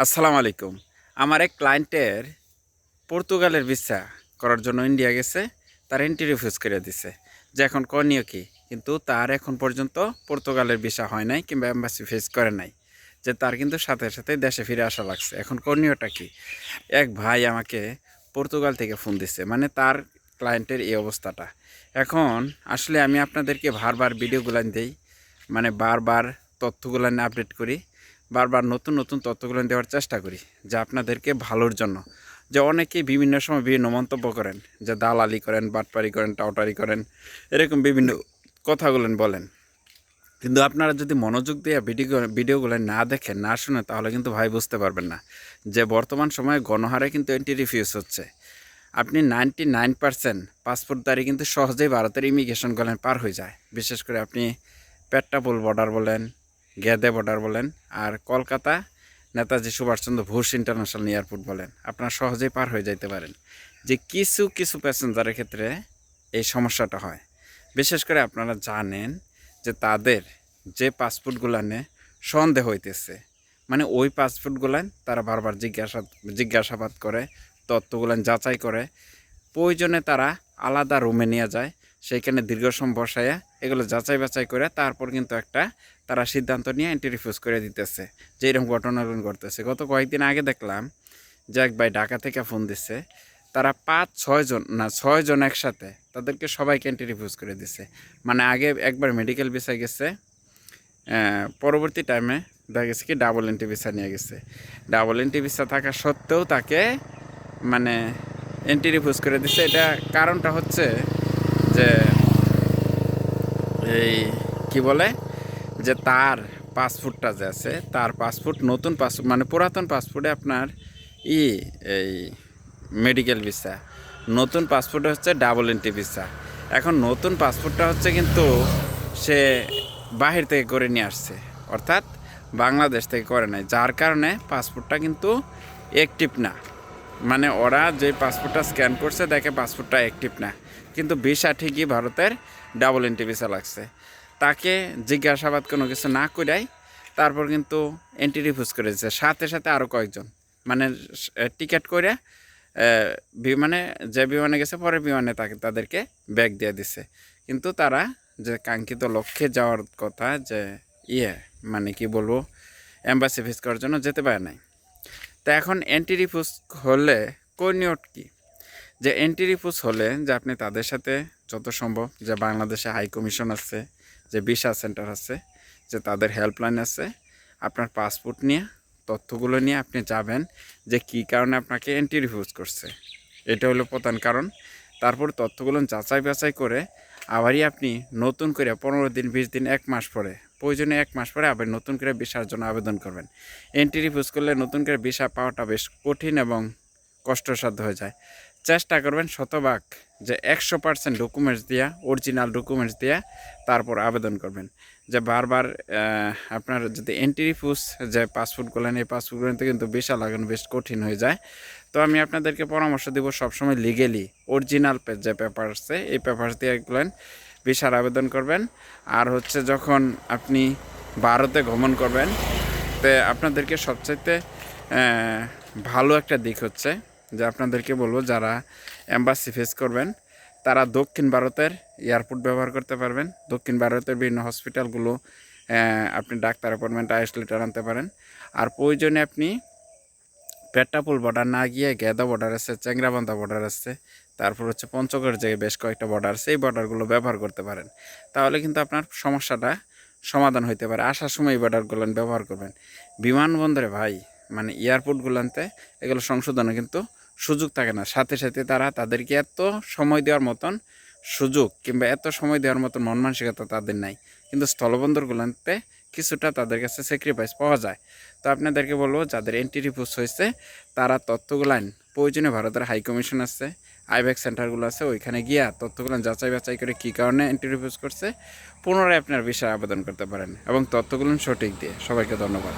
আসসালামু আলাইকুম। আমার এক ক্লায়েন্টের পর্তুগালের ভিসা করার জন্য ইন্ডিয়া গেছে, তার এন্ট্রি রিফিউজ করে দিছে। যে এখন করণীয় কি? কিন্তু তার এখন পর্যন্ত পর্তুগালের ভিসা হয় নাই কিংবা এম্বাসি ফেস করে নাই। যে তার কিন্তু সাথে সাথে দেশে ফিরে আসা লাগছে। এখন করণীয়টা কি? এক ভাই আমাকে পর্তুগাল থেকে ফোন দিছে মানে তার ক্লায়েন্টের এই অবস্থাটা। এখন আসলে আমি আপনাদেরকে বারবার ভিডিওগুলান দেই মানে বারবার তথ্যগুলান আপডেট করি। বারবার নতুন নতুন তথ্যগুলো দেওয়ার চেষ্টা করি, যে আপনাদেরকে ভালোর জন্য। যে অনেকেই বিভিন্ন সময় বিভিন্ন মন্তব্য করেন, যে দালালি করেন, বাটপারি করেন টাউটারি করেন, এরকম বিভিন্ন কথাগুলো বলেন। কিন্তু আপনারা যদি মনোযোগ দিয়ে ভিডিও ভিডিওগুলো না দেখেন, না শুনে, তাহলে কিন্তু ভাই বুঝতে পারবেন না যে বর্তমান সময়ে গণহারে কিন্তু এন্টি রিফিউজ হচ্ছে। আপনি নাইনটি নাইন পার্সেন্ট পাসপোর্টদারি কিন্তু সহজেই ভারতের ইমিগ্রেশন গলেন পার হয়ে যায়। বিশেষ করে আপনি পেট্টাপুল বর্ডার বলেন গেদে বর্ডার বলেন, আর কলকাতা নেতাজি সুভাষচন্দ্র ঘোষ ইন্টারন্যাশনাল এয়ারপোর্ট বলেন, আপনারা সহজেই পার হয়ে যাইতে পারেন। যে কিছু কিছু প্যাসেঞ্জারের ক্ষেত্রে এই সমস্যাটা হয়। বিশেষ করে আপনারা জানেন যে তাদের যে পাসপোর্টগুলানে সন্দেহ হইতেছে মানে ওই পাসপোর্টগুলান তারা বারবার জিজ্ঞাসা, জিজ্ঞাসাবাদ করে তথ্যগুলান যাচাই করে। প্রয়োজনে তারা আলাদা রুমে নিয়ে যায়, সেইখানে দীর্ঘ সময় বসাইয়া এগুলো যাচাই বাছাই করে, তারপর কিন্তু একটা তারা সিদ্ধান্ত নিয়ে এন্ট্রি রিফিউজ করে দিতেছে, যে এরকম ঘটনাগুলো ঘটতেছে। গত কয়েকদিন আগে দেখলাম যে এক ভাই ঢাকা থেকে ফোন দিচ্ছে তারা পাঁচ, ছয় জন না, ছয় জন একসাথে তাদেরকে সবাইকে এন্ট্রি রিফিউজ করে দিছে। মানে আগে একবার মেডিকেল ভিসা গেছে পরবর্তী টাইমে দেখা গেছে কি ডাবল এন্টি ভিসা নিয়ে গেছে। ডাবল এন্টি ভিসা থাকা সত্ত্বেও তাকে মানে এন্ট্রি রিফিউজ করে দিছে। এটা কারণটা হচ্ছে যে এই কি বলে? যে তার পাসপোর্টটা যে আছে, তার পাসপোর্ট নতুন পাসপোর্ট মানে পুরাতন পাসপোর্টে আপনার ই, এই মেডিকেল ভিসা নতুন পাসপোর্টে হচ্ছে ডাবল এন্ট্রি ভিসা এখন নতুন পাসপোর্টটা হচ্ছে কিন্তু সে বাহির থেকে করে নিয়ে আসছে, অর্থাৎ বাংলাদেশ থেকে করে নাই যার কারণে পাসপোর্টটা কিন্তু অ্যাক্টিভ না। মানে ওরা যে পাসপোর্টটা স্ক্যান করছে, দেখে পাসপোর্টটা অ্যাক্টিভ না। কিন্তু ভিসা ঠিকই ভারতের ডাবল এন্ট্রি ভিসা লাগছে। তাকে জিজ্ঞাসাবাদ কোনো কিছু না করাই তারপর কিন্তু এন্ট্রি রিফিউজ করে দিচ্ছে সাথে সাথে আরও কয়েকজন। মানে টিকিট করে বিমানে যে বিমানে গেছে, পরের বিমানে তাকে, তাদেরকে ব্যাগ দিয়ে দিছে। কিন্তু তারা যে কাঙ্ক্ষিত লক্ষ্যে যাওয়ার কথা, যে ইয়ে মানে কি বলব এম্বাসি ফিস করার জন্য যেতে পারে নাই। তা এখন এন্টি রিফিউজ হলে করণীয় কি? যে এন্টি রিফিউজ হলে যে আপনি তাদের সাথে, যত সম্ভব যে বাংলাদেশে হাই কমিশন আছে যে ভিসা সেন্টার আছে, যে তাদের হেল্পলাইন আছে, আপনার পাসপোর্ট নিয়ে, তথ্যগুলো নিয়ে আপনি যাবেন যে কী কারণে আপনাকে এন্ট্রি রিফিউজ করছে। এটা হলো প্রধান কারণ। তারপর তথ্যগুলো যাচাই বাছাই করে আবারই আপনি নতুন করে পনেরো দিন, বিশ দিন, এক মাস পরে, প্রয়োজনে এক মাস পরে আবার নতুন করে ভিসার জন্য আবেদন করবেন। এন্ট্রি রিফিউজ করলে নতুন করে ভিসা পাওয়াটা বেশ কঠিন এবং কষ্টসাধ্য হয়ে যায়। চেষ্টা করবেন শতভাগ যে একশো পার্সেন্ট ডকুমেন্টস দিয়া অরিজিনাল ডকুমেন্টস দিয়া তারপর আবেদন করবেন। যে বারবার আপনার যদি এন্ট্রি রিফিউজ যে পাসপোর্টগুলো এই পাসপোর্টগুলোতে কিন্তু ভিসা লাগানো বেশ কঠিন হয়ে যায়। তো আমি আপনাদেরকে পরামর্শ দেবো সবসময় লিগেলি অরিজিনাল যে পেপার আছে এই পেপারস দিয়ে ভিসার আবেদন করবেন। আর হচ্ছে যখন আপনি ভারতে ভ্রমণ করবেন, তো আপনাদেরকে সবচাইতে ভালো একটা দিক হচ্ছে যে আপনাদেরকে বলব, যারা এম্বাসি ফেস করবেন, তারা দক্ষিণ ভারতের এয়ারপোর্ট ব্যবহার করতে পারবেন। দক্ষিণ ভারতের বিভিন্ন হসপিটালগুলো আপনি ডাক্তার অ্যাপয়েন্টমেন্ট আইসলেটার আনতে পারেন। আর প্রয়োজনে আপনি পেট্টাপুল বর্ডার না গিয়ে গেদা বর্ডার আছে, চ্যাংরাবান্ধা বর্ডার আছে, তারপর হচ্ছে পঞ্চগড় জায়গায় বেশ কয়েকটা বর্ডার আছে এই বর্ডারগুলো ব্যবহার করতে পারেন। তাহলে কিন্তু আপনার সমস্যাটা সমাধান হইতে পারে। আসার সময় এই বর্ডারগুলো ব্যবহার করবেন। বিমানবন্দরে ভাই মানে এয়ারপোর্টগুলোতে এগুলো সংশোধনে কিন্তু সুযোগ থাকে না। সাথে সাথে তারা তাদেরকে এত সময় দেওয়ার মতন সুযোগ কিংবা এত সময় দেওয়ার মতন মন মানসিকতা তাদের নাই। কিন্তু স্থলবন্দরগুলোতে কিছুটা তাদের কাছে স্যাক্রিফাইস পাওয়া যায়। তো আপনাদেরকে বলব, যাদের এন্ট্রি রিপোর্ট হয়েছে, তারা তথ্যগুলান প্রয়োজনে ভারতের হাই কমিশন আছে, আইব্যাক সেন্টারগুলো আছে, ওইখানে গিয়া তথ্যগুলো যাচাই বাছাই করে কী কারণে এন্ট্রি রিপোর্ট করছে, পুনরায় আপনার বিষয়ে আবেদন করতে পারেন এবং তথ্যগুলো সঠিক দিয়ে। সবাইকে ধন্যবাদ।